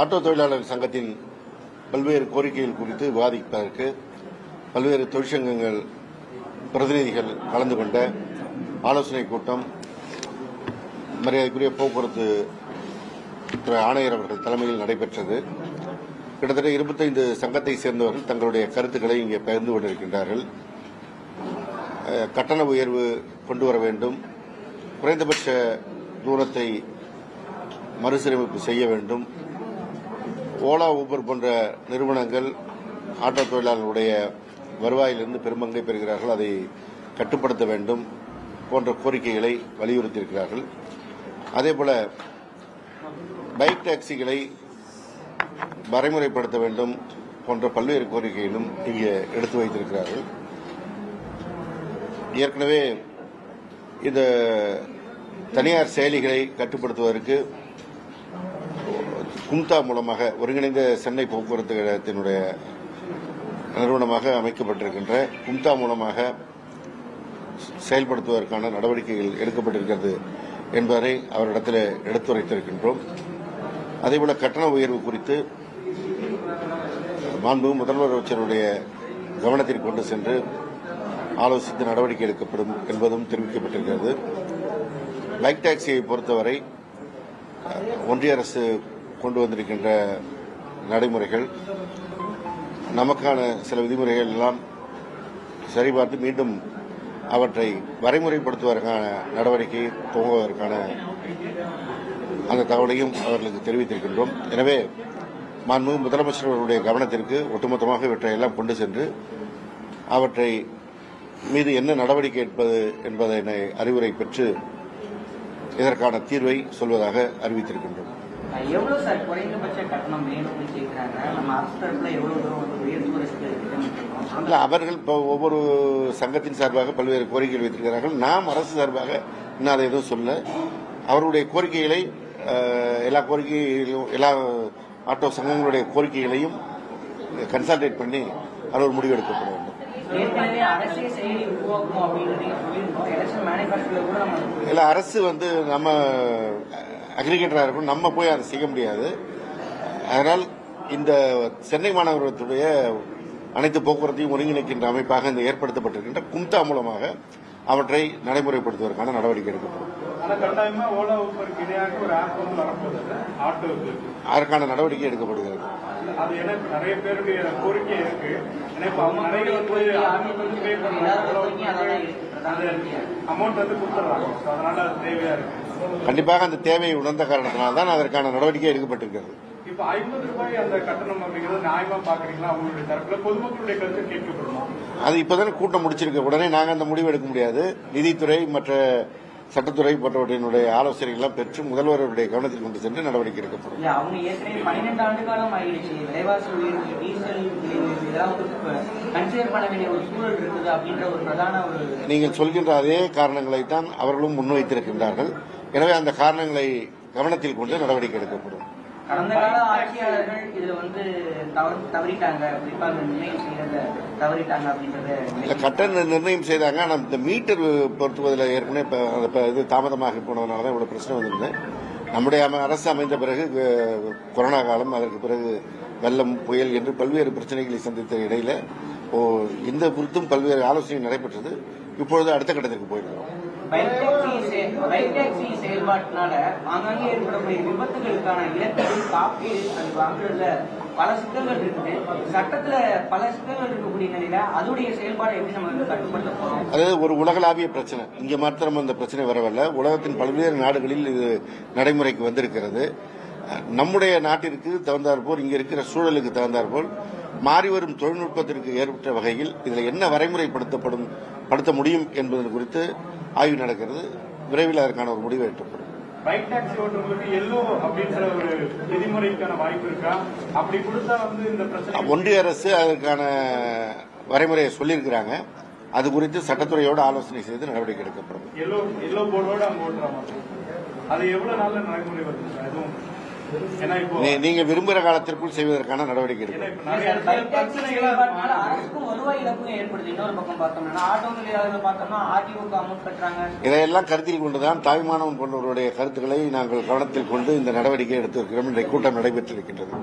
Auto தொழிலாளர் சங்கத்தின் பல்வேறு கோரிக்கைகள் குறித்து விவாதிப்பதற்கு பல்வேறு தொழிற்சங்கங்கள் பிரதிநிதிகள் கலந்து கொண்ட ஆலோசனை கூட்டம் மரியாதைக்குரிய போக்குவரத்து துறை ஆணையர் அவர்கள் தலைமையில் நடைபெற்றது. கிட்டத்தட்ட இருபத்தைந்து சங்கத்தை சேர்ந்தவர்கள் தங்களுடைய கருத்துக்களை இங்கே பகிர்ந்து கொண்டிருக்கின்றார்கள். கட்டண உயர்வு கொண்டு வர வேண்டும். குறைந்தபட்ச தூரத்தை மறுசீரமைப்பு செய்ய வேண்டும். ஓலா ஊபர் போன்ற நிறுவனங்கள் ஆட்டோ தொழிலாளர்களுடைய வருவாயிலிருந்து பெரும்பங்கை பெறுகிறார்கள். அதை கட்டுப்படுத்த வேண்டும் போன்ற கோரிக்கைகளை வலியுறுத்தியிருக்கிறார்கள். அதேபோல பைக் டாக்ஸிகளை வரைமுறைப்படுத்த வேண்டும் போன்ற பல்வேறு கோரிக்கைகளும் இங்கே எடுத்து வைத்திருக்கிறார்கள். ஏற்கனவே இந்த தனியார் செயலிகளை கட்டுப்படுத்துவதற்கு கும்தா மூலமாக ஒருங்கிணைந்த சென்னை போக்குவரத்து கழகத்தினுடைய நிறுவனமாக அமைக்கப்பட்டிருக்கின்ற கும்தா மூலமாக செயல்படுத்துவதற்கான நடவடிக்கைகள் எடுக்கப்பட்டிருக்கிறது என்பதை அவரிடத்தில் எடுத்துரைத்திருக்கின்றோம். அதேபோல கட்டண உயர்வு குறித்து மாண்பு முதலமைச்சருடைய கவனத்திற்கு கொண்டு சென்று ஆலோசித்து நடவடிக்கை எடுக்கப்படும் என்பதும் தெரிவிக்கப்பட்டிருக்கிறது. பைக் டாக்ஸியை பொறுத்தவரை ஒன்றிய அரசு கொண்டு வந்திருக்கின்ற நடைமுறைகள். நமக்கான சில விதிமுறைகள் எல்லாம் சரிபார்த்து மீண்டும் அவற்றை வரைமுறைப்படுத்துவதற்கான நடவடிக்கை துவங்குவதற்கான அந்த தகவலையும் அவர்களுக்கு தெரிவித்திருக்கின்றோம். எனவே மாண்புமிகு முதலமைச்சர் அவர்களுடைய கவனத்திற்கு ஒட்டுமொத்தமாக இவற்றை எல்லாம் கொண்டு சென்று அவற்றை மீது என்ன நடவடிக்கை எடுப்பது என்பதனை அறிவுரை பெற்று இதற்கான தீர்வை சொல்வதாக அறிவித்திருக்கின்றோம். எவ்வளவு சார் குறைந்தபட்ச கட்டணம் வேணும்னு கேட்கிறாங்க நம்ம அரசு தரப்புல எவ்வளவு தூரம் வந்து உயர்த்துவதற்கு திட்டமிட்டிருக்கோம்? அவர்கள் இப்போ ஒவ்வொரு சங்கத்தின் சார்பாக பல்வேறு கோரிக்கைகள் வைத்திருக்கிறார்கள். நாம் அரசு சார்பாக இன்னும் அதை எதுவும் சொல்ல அவருடைய கோரிக்கைகளை எல்லா கோரிக்கைகளையும் எல்லா ஆட்டோ சங்கங்களுடைய கோரிக்கைகளையும் கன்சல்டேட் பண்ணி அவர் முடிவெடுக்கப்பட வேண்டும் இல்ல அரசு வந்து நம்ம அக்ரிகேட்டரா இருக்கும் நம்ம போய் அதை செய்ய முடியாது. அதனால் இந்த சென்னை மாநகரத்துடைய அனைத்து போக்குவரத்தையும் ஒருங்கிணைக்கின்ற அமைப்பாக இந்த ஏற்படுத்தப்பட்டிருக்கின்ற கும்தா மூலமாக அவற்றை நடைமுறைப்படுத்துவதற்கான நடவடிக்கை எடுக்கப்படும். அதற்கான நடவடிக்கை எடுக்கப்படுகிறது. கண்டிப்பாக அந்த தேவையை உணர்ந்த காரணத்தினால் தான் அதற்கான நடவடிக்கை எடுக்கப்பட்டிருக்கிறது. இப்ப ஐம்பது ரூபாய் அந்த கட்டணம் அப்படிங்கிறது நியாயமா பாக்குறீங்களா? அவங்களுடைய தரப்புல பொதுமக்களுடைய கருத்து கேட்கப்படுமா அது இப்போதானே கூட்டம் முடிச்சிருக்க உடனே நாங்கள் அந்த முடிவு எடுக்க முடியாது. நிதித்துறை மற்ற சட்டத்துறை போன்றவற்றினுடைய ஆலோசனைகள்லாம் பெற்று முதல்வருடைய கவனத்தில் கொண்டு சென்று நடவடிக்கை எடுக்கப்படும். நீங்கள் சொல்கின்ற அதே காரணங்களை தான் அவர்களும் முன்வைத்திருக்கின்றார்கள். எனவே அந்த காரணங்களை கவனத்தில் கொண்டு நடவடிக்கை எடுக்கப்படும். கடந்த கால ஆட்சியாளர்கள் இதுல வந்து தவறு தவறிட்டாங்க. குறிப்பா இந்த நிர்ணயம் செய்யறத தவறிட்டாங்க அப்படின்றத இல்ல கட்டண நிர்ணயம் செய்தாங்க ஆனால் இந்த மீட்டர் பொருத்துவதில் ஏற்கனவே இப்ப இது தாமதமாக போனதுனால தான் இவ்வளவு பிரச்சனை வந்திருந்தது நம்முடைய அம- அரசு அமைந்த பிறகு கொரோனா காலம் அதற்கு பிறகு வெள்ளம் புயல் என்று பல்வேறு பிரச்சனைகளை சந்தித்த இடையில ஓ, இந்த குறித்தும் பல்வேறு ஆலோசனை நடைபெற்றது. இப்பொழுது அடுத்த கட்டத்திற்கு போயிருக்கிறோம். பைக் டாக்ஸி செயல்பாட்டினால ஆங்காங்கே ஏற்படக்கூடிய விபத்துகளுக்கான இழப்பீடு காப்பீடு அது வாங்குறதுல பல சிக்கல்கள் இருக்குது. சட்டத்துல பல சிக்கல்கள் இருக்கக்கூடிய நிலையில அதோடைய செயல்பாடு எப்படி நம்ம வந்து கட்டுப்படுத்த போறோம்? அதாவது ஒரு உலகளாவிய பிரச்சனை. இங்க மாத்திரம் அந்த பிரச்சனை வரவில்லை. உலகத்தின் பல்வேறு நாடுகளில் இது நடைமுறைக்கு வந்திருக்கிறது. நம்முடைய நாட்டிற்கு தகுந்தாற்போல் இங்கே இருக்கிற சூழலுக்கு தகுந்தாற்போல் மாறி வரும் தொழில்நுட்பத்திற்கு ஏற்பட்ட வகையில் இதில் என்ன வரைமுறைப்படுத்தப்படும் படுத்த முடியும் என்பது குறித்து ஆய்வு நடக்கிறது. விரைவில் அதற்கான ஒரு முடிவு எட்டப்படும் பைக் டாக்ஸி ஓட்டுறவங்களுக்கு எல்லோ அப்படின்ற ஒரு விதிமுறைக்கான வாய்ப்பு இருக்கா? அப்படி கொடுத்தா வந்து இந்த பிரச்சனை ஒன்றிய அரசு அதற்கான வரைமுறையை சொல்லியிருக்கிறாங்க. அது குறித்து சட்டத்துறையோடு ஆலோசனை செய்து நடவடிக்கை எடுக்கப்படும். எல்லோ எல்லோ போர்டோட அவங்க ஓட்டுற மாதிரி அது எவ்வளவு நாள்ல நடைமுறை வருது? எதுவும் நீங்க விரும்புகிற காலத்திற்குள் செய்வதற்கான நடவடிக்கை எடுக்கும் இதையெல்லாம் கருத்தில் கொண்டுதான் தாய்மானவன் போன்றவருடைய கருத்துக்களை நாங்கள் கவனத்தில் கொண்டு இந்த நடவடிக்கை எடுத்திருக்கிறோம். இன்றைய கூட்டம் நடைபெற்றிருக்கின்றது.